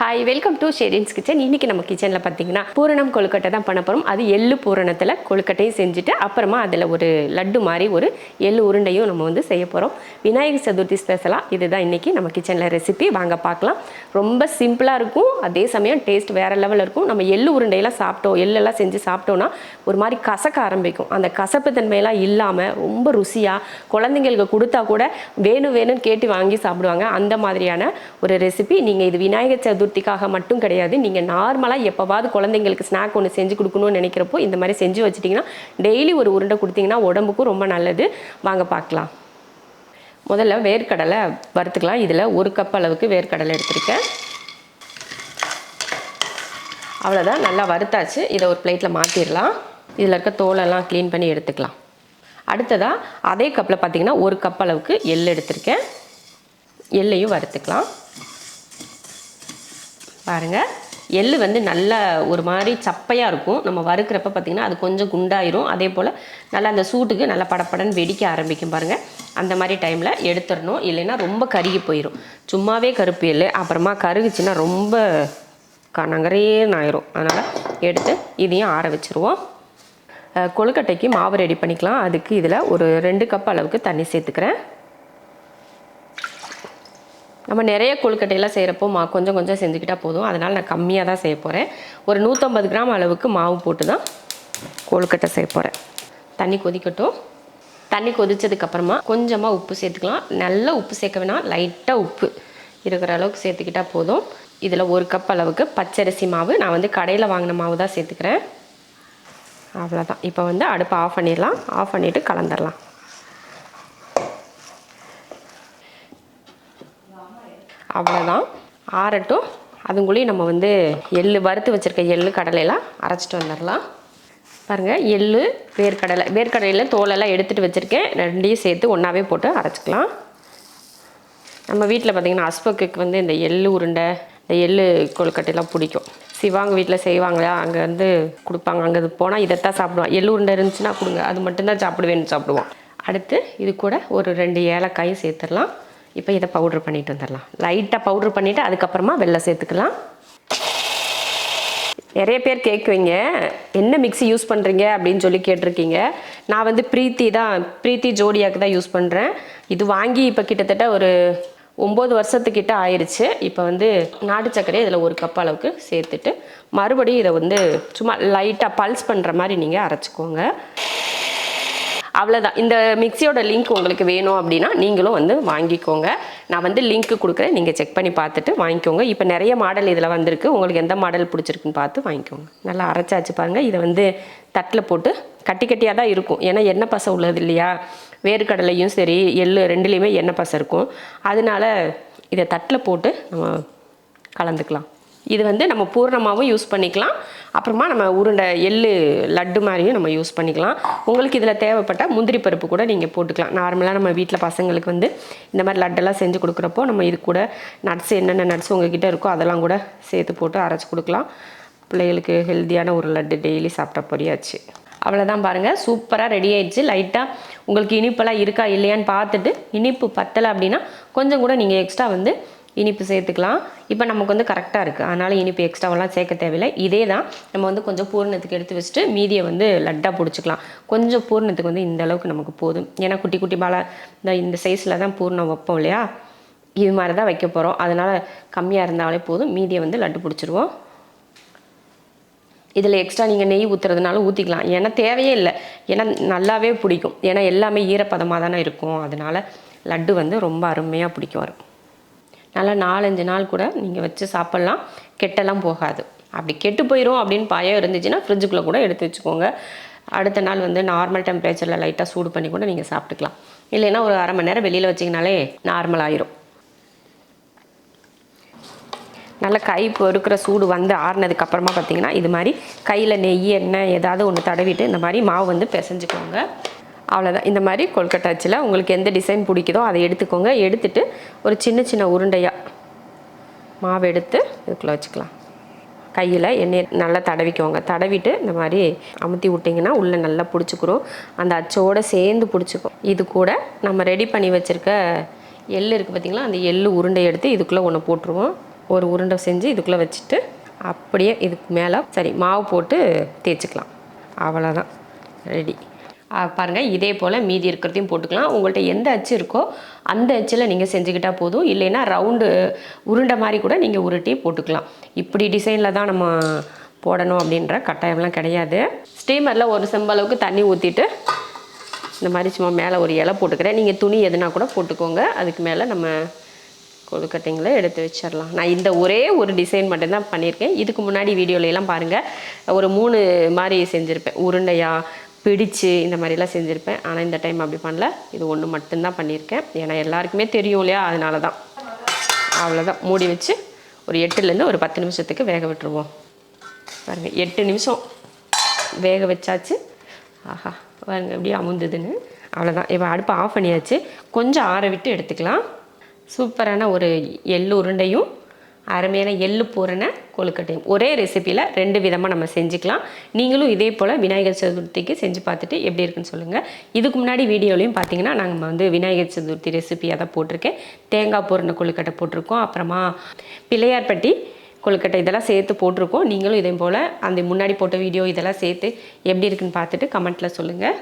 Hi welcome to Sherin's kitchen இன்னைக்கு நம்ம கிச்சனில் பார்த்தீங்கன்னா பூரணம் கொழுக்கட்டை தான் பண்ண போகிறோம் அது எள்ளு பூரணத்தில் கொழுக்கட்டையும் செஞ்சுட்டு அப்புறமா அதில் ஒரு லட்டு மாதிரி ஒரு எள்ளு உருண்டையும் நம்ம வந்து செய்ய போகிறோம் விநாயகர் சதுர்த்தி ஸ்பெஷலாக இதுதான் இன்றைக்கி நம்ம கிச்சனில் ரெசிபி வாங்க பார்க்கலாம். ரொம்ப சிம்பிளாக இருக்கும். அதே சமயம் டேஸ்ட் வேறு லெவலில் இருக்கும். நம்ம எள்ளு உருண்டையெல்லாம் சாப்பிட்டோம் எள்ளெல்லாம் செஞ்சு சாப்பிட்டோன்னா ஒரு மாதிரி கசக்க ஆரம்பிக்கும். அந்த கசப்பு தன்மையெல்லாம் இல்லாமல் ரொம்ப ருசியாக குழந்தைங்களுக்கு கொடுத்தா கூட வேணும் வேணும்னு கேட்டு வாங்கி சாப்பிடுவாங்க. அந்த மாதிரியான ஒரு ரெசிபி நீங்கள் இது விநாயகர் சதுர்த்தி சதுர்த்திக்காக மட்டும் கிடையாது. நீங்கள் நார்மலாக எப்போவாவது குழந்தைங்களுக்கு ஸ்நாக் ஒன்று செஞ்சு கொடுக்கணும்னு நினைக்கிறப்போ இந்த மாதிரி செஞ்சு வச்சிட்டிங்கன்னா டெய்லி ஒரு உருண்டை கொடுத்தீங்கன்னா உடம்புக்கும் ரொம்ப நல்லது. வாங்க பார்க்கலாம். முதல்ல வேர்க்கடலை வறுத்துக்கலாம். இதில் ஒரு கப் அளவுக்கு வேர்க்கடலை எடுத்திருக்கேன். அவ்வளோதான் நல்லா வறுத்தாச்சு. இதை ஒரு பிளேட்டில் மாற்றிடலாம் இதில் இருக்க தோலெல்லாம் க்ளீன் பண்ணி எடுத்துக்கலாம். அடுத்ததாக அதே கப்பில் பார்த்தீங்கன்னா ஒரு கப் அளவுக்கு எள் எடுத்திருக்கேன். எள்ளையும் வறுத்துக்கலாம். பாருங்கள் எள் வந்து நல்ல ஒரு மாதிரி சப்பையாக இருக்கும். நம்ம வறுக்கிறப்ப பார்த்திங்கன்னா அது கொஞ்சம் குண்டாயிரும். அதே போல் நல்லா அந்த சூட்டுக்கு நல்லா படப்படன்னு வெடிக்க ஆரம்பிக்கும் பாருங்கள் அந்த மாதிரி டைமில் எடுத்துடணும். இல்லைன்னா ரொம்ப கருகி போயிடும் சும்மாவே கருப்பு எள்ளு. அப்புறமா கருகுச்சுன்னா ரொம்ப கனங்கரேன்னு ஆயிரும் அதனால் எடுத்து இதையும் ஆற வச்சுருவோம். கொழுக்கட்டைக்கு மாவு ரெடி பண்ணிக்கலாம். அதுக்கு இதில் ஒரு ரெண்டு கப் அளவுக்கு தண்ணி சேர்த்துக்கிறேன். நம்ம நிறைய கொழுக்கட்டையெல்லாம் செய்கிறப்போ மா கொஞ்சம் கொஞ்சம் செஞ்சுக்கிட்டால் போதும். அதனால் நான் கம்மியாக தான் செய்ய போகிறேன் ஒரு நூற்றம்பது கிராம் அளவுக்கு மாவு போட்டு தான் கொழுக்கட்டை செய்ய போகிறேன் தண்ணி கொதிக்கட்டும். தண்ணி கொதித்ததுக்கப்புறமா கொஞ்சமாக உப்பு சேர்த்துக்கலாம். நல்ல உப்பு சேர்க்க வேணாம். லைட்டாக உப்பு இருக்கிற அளவுக்கு சேர்த்துக்கிட்டால் போதும். இதில் ஒரு கப் அளவுக்கு பச்சரிசி மாவு. நான் வந்து கடையில் வாங்கின மாவு தான் சேர்த்துக்கிறேன். அவ்வளோதான் இப்போ வந்து அடுப்பை ஆஃப் பண்ணிடலாம். ஆஃப் பண்ணிவிட்டு கலந்துடலாம் அவ்வளோதான் ஆறட்டும். அதுங்குள்ளேயும் நம்ம வந்து எள்ளு வறுத்து வச்சுருக்க எள் கடலையெல்லாம் அரைச்சிட்டு வந்துடலாம். பாருங்கள் எள்ளு வேர்க்கடலை. வேர்க்கடலையில் தோலெல்லாம் எடுத்துகிட்டு வச்சுருக்கேன். ரெண்டையும் சேர்த்து ஒன்றாவே போட்டு அரைச்சிக்கலாம். நம்ம வீட்டில் பார்த்திங்கன்னா அஸ்பக்குக்கு வந்து இந்த எள் உருண்டை இந்த எள் கொழுக்கட்டையெல்லாம் பிடிக்கும். சிவாங்க வீட்டில் செய்வாங்களா அங்கே வந்து கொடுப்பாங்க. அங்கே போனால் இதைத்தான் சாப்பிடுவான். எள்ளு உருண்டை இருந்துச்சுன்னா கொடுங்க. அது மட்டும்தான் சாப்பிடுவேன்னு சாப்பிடுவோம் அடுத்து இது கூட ஒரு ரெண்டு ஏலக்காயும் சேர்த்துடலாம். இப்போ இதை பவுட்ரு பண்ணிட்டு வந்துடலாம். லைட்டாக பவுட்ரு பண்ணிவிட்டு அதுக்கப்புறமா வெள்ளை சேர்த்துக்கலாம். நிறைய பேர் கேட்குவீங்க என்ன மிக்ஸி யூஸ் பண்ணுறீங்க அப்படின்னு சொல்லி கேட்டிருக்கீங்க. நான் வந்து ப்ரீத்தி தான் ப்ரீத்தி ஜோடியாக்கு தான் யூஸ் பண்ணுறேன் இது வாங்கி இப்போ கிட்டத்தட்ட ஒரு ஒம்பது வருஷத்துக்கிட்ட ஆயிடுச்சு இப்போ வந்து நாட்டு சர்க்கரையை இதில் ஒரு கப் அளவுக்கு சேர்த்துட்டு மறுபடியும் இதை வந்து சும்மா லைட்டாக பல்ஸ் பண்ணுற மாதிரி நீங்கள் அரைச்சிக்கோங்க. அவ்வளோதான் இந்த மிக்சியோட லிங்க் உங்களுக்கு வேணும் அப்படின்னா நீங்களும் வந்து வாங்கிக்கோங்க. நான் வந்து லிங்க் கொடுக்குறேன். நீங்கள் செக் பண்ணி பார்த்துட்டு வாங்கிக்கோங்க. இப்போ நிறைய மாடல் இதில் வந்திருக்கு. உங்களுக்கு எந்த மாடல் பிடிச்சிருக்குன்னு பார்த்து வாங்கிக்கோங்க. நல்லா அரைச்சாச்சு பாருங்கள் இதை வந்து தட்டில் போட்டு கட்டி கட்டியாக தான் இருக்கும். ஏன்னா எண்ணெய் பசை உள்ளது இல்லையா? வேர்க்கடலையும் சரி எள்ளு ரெண்டுலேயுமே எண்ணெய் பசை இருக்கும். அதனால இதை தட்டில் போட்டு நம்ம கலந்துக்கலாம். இது வந்து நம்ம பூர்ணமாகவும் யூஸ் பண்ணிக்கலாம். அப்புறமா நம்ம உருண்டை எள்ளு லட்டு மாதிரியும் நம்ம யூஸ் பண்ணிக்கலாம். உங்களுக்கு இதில் தேவைப்பட்ட முந்திரி பருப்பு கூட நீங்கள் போட்டுக்கலாம். நார்மலாக நம்ம வீட்டில் பசங்களுக்கு வந்து இந்த மாதிரி லட்டெல்லாம் செஞ்சு கொடுக்குறப்போ நம்ம இது கூட நட்ஸ் என்னென்ன நட்ஸ் உங்ககிட்ட இருக்கோ அதெல்லாம் கூட சேர்த்து போட்டு அரைச்சி கொடுக்கலாம். பிள்ளைகளுக்கு ஹெல்த்தியான ஒரு லட்டு டெய்லி சாப்பிட்டா பொரியாச்சு. அவ்வளோதான் பாருங்கள் சூப்பராக ரெடி ஆயிடுச்சு. லைட்டாக உங்களுக்கு இனிப்பெல்லாம் இருக்கா இல்லையான்னு பார்த்துட்டு இனிப்பு பத்தலை அப்படின்னா கொஞ்சம் கூட நீங்கள் எக்ஸ்ட்ரா வந்து இனிப்பு சேர்த்துக்கலாம். இப்போ நமக்கு வந்து கரெக்டாக இருக்குது அதனால் இனிப்பு எக்ஸ்ட்ராவெல்லாம் சேர்க்க தேவையில்லை. இதே தான் நம்ம வந்து கொஞ்சம் பூர்ணத்துக்கு எடுத்து வச்சுட்டு மீதியை வந்து லட்டாக பிடிச்சிக்கலாம். கொஞ்சம் பூர்ணத்துக்கு வந்து இந்த அளவுக்கு நமக்கு போதும். ஏன்னா குட்டி குட்டி பாலை இந்த இந்த சைஸில் தான் பூர்ணம் வைப்போம் இல்லையா? இது மாதிரி தான் வைக்க போகிறோம் அதனால் கம்மியாக இருந்தாலே போதும். மீதியை வந்து லட்டு பிடிச்சிருவோம். இதில் எக்ஸ்ட்ரா நீங்கள் நெய் ஊற்றுறதுனால ஊற்றிக்கலாம் ஏன்னா தேவையே இல்லை. ஏன்னா நல்லாவே பிடிக்கும். ஏன்னா எல்லாமே ஈரப்பதமாக தானே இருக்கும். அதனால் லட்டு வந்து ரொம்ப அருமையாக பிடிக்கும். வரும் நல்லா நாலஞ்சு நாள் கூட நீங்கள் வச்சு சாப்பிட்லாம். கெட்டெல்லாம் போகாது. அப்படி கெட்டு போயிடும் அப்படின்னு பயம் இருந்துச்சுன்னா ஃப்ரிட்ஜுக்குள்ளே கூட எடுத்து வச்சுக்கோங்க. அடுத்த நாள் வந்து நார்மல் டெம்பரேச்சரில் லைட்டாக சூடு பண்ணி கூட நீங்கள் சாப்பிட்டுக்கலாம். இல்லைன்னா ஒரு அரை மணி நேரம் வெளியில் வச்சிங்கனாலே நார்மல் ஆயிரும். நல்லா கை பொறுக்கிற சூடு வந்து ஆறுனதுக்கப்புறமா பார்த்தீங்கன்னா இது மாதிரி கையில் நெய் எண்ணெய் ஏதாவது ஒன்று தடவிட்டு இந்த மாதிரி மாவு வந்து பிசைஞ்சுக்கோங்க. அவ்வளோதான் இந்த மாதிரி கொல்கட்டாச்சில் உங்களுக்கு எந்த டிசைன் பிடிக்குதோ அதை எடுத்துக்கோங்க. எடுத்துட்டு ஒரு சின்ன சின்ன உருண்டையாக மாவு எடுத்து இதுக்குள்ளே வச்சுக்கலாம். கையில் எண்ணெய் நல்லா தடவிக்கோங்க. தடவிட்டு இந்த மாதிரி அமுத்தி விட்டிங்கன்னா உள்ளே நல்லா பிடிச்சிக்கிறோம் அந்த அச்சோடு சேர்ந்து பிடிச்சிக்கும். இது கூட நம்ம ரெடி பண்ணி வச்சுருக்க எள் இருக்குது பார்த்திங்களா அந்த எள்ளு உருண்டை எடுத்து இதுக்குள்ளே ஒன்று போட்டுருவோம். ஒரு உருண்டை செஞ்சு இதுக்குள்ளே வச்சுட்டு அப்படியே இதுக்கு மேலே சரி மாவு போட்டு தேய்ச்சிக்கலாம். அவ்வளோதான் ரெடி பாருங்கள் இதே போல் மீதி இருக்கிறதையும் போட்டுக்கலாம். உங்கள்கிட்ட எந்த அச்சு இருக்கோ அந்த அச்சில் நீங்கள் செஞ்சுக்கிட்டால் போதும். இல்லைன்னா ரவுண்டு உருண்டை மாதிரி கூட நீங்கள் உருட்டி போட்டுக்கலாம். இப்படி டிசைனில் தான் நம்ம போடணும் அப்படின்ற கட்டாயம்லாம் கிடையாது. ஸ்டீமரில் ஒரு செம்பளவுக்கு தண்ணி ஊற்றிட்டு இந்த மாதிரி சும்மா மேலே ஒரு இலை போட்டுக்கிறேன். நீங்கள் துணி எதுனா கூட போட்டுக்கோங்க. அதுக்கு மேலே நம்ம கொழுக்கட்டைங்களை எடுத்து வச்சிடலாம். நான் இந்த ஒரே ஒரு டிசைன் மட்டும்தான் பண்ணியிருக்கேன். இதுக்கு முன்னாடி வீடியோல பாருங்கள் ஒரு மூணு மாதிரி செஞ்சுருப்பேன். உருண்டையாக பிடிச்சு இந்த மாதிரிலாம் செஞ்சுருப்பேன். ஆனால் இந்த டைம் அப்படி பண்ணல. இது ஒன்று மட்டும்தான் பண்ணியிருக்கேன். ஏன்னா எல்லாருக்குமே தெரியும் இல்லையா? அதனால தான் அவ்வளோதான் மூடி வச்சு ஒரு எட்டுலேருந்து ஒரு பத்து நிமிஷத்துக்கு வேக விட்டுருவோம். பாருங்கள் எட்டு நிமிஷம் வேக வச்சாச்சு. ஆஹா பாருங்கள் அப்படியே அமுந்ததுன்னு. அவ்வளோதான் இப்போ அடுப்பு ஆஃப் பண்ணியாச்சு. கொஞ்சம் ஆற விட்டு எடுத்துக்கலாம். சூப்பரான ஒரு எள்ளு உருண்டையும் அருமையான எள்ளு பூரண கொழுக்கட்டையும் ஒரே ரெசிப்பியில் ரெண்டு விதமாக நம்ம செஞ்சுக்கலாம். நீங்களும் இதே போல் விநாயகர் சதுர்த்திக்கு செஞ்சு பார்த்துட்டு எப்படி இருக்குன்னு சொல்லுங்கள் இதுக்கு முன்னாடி வீடியோலையும் பார்த்தீங்கன்னா நாங்கள் வந்து விநாயகர் சதுர்த்தி ரெசிபியாக தான் போட்டிருக்கேன். தேங்காய் பூரண கொழுக்கட்டை போட்டிருக்கோம். அப்புறமா பிள்ளையார்பட்டி கொழுக்கட்டை இதெல்லாம் சேர்த்து போட்டிருக்கோம். நீங்களும் இதே போல் அந்த முன்னாடி போட்ட வீடியோ இதெல்லாம் சேர்த்து எப்படி இருக்குன்னு பார்த்துட்டு கமெண்ட்டில் சொல்லுங்கள்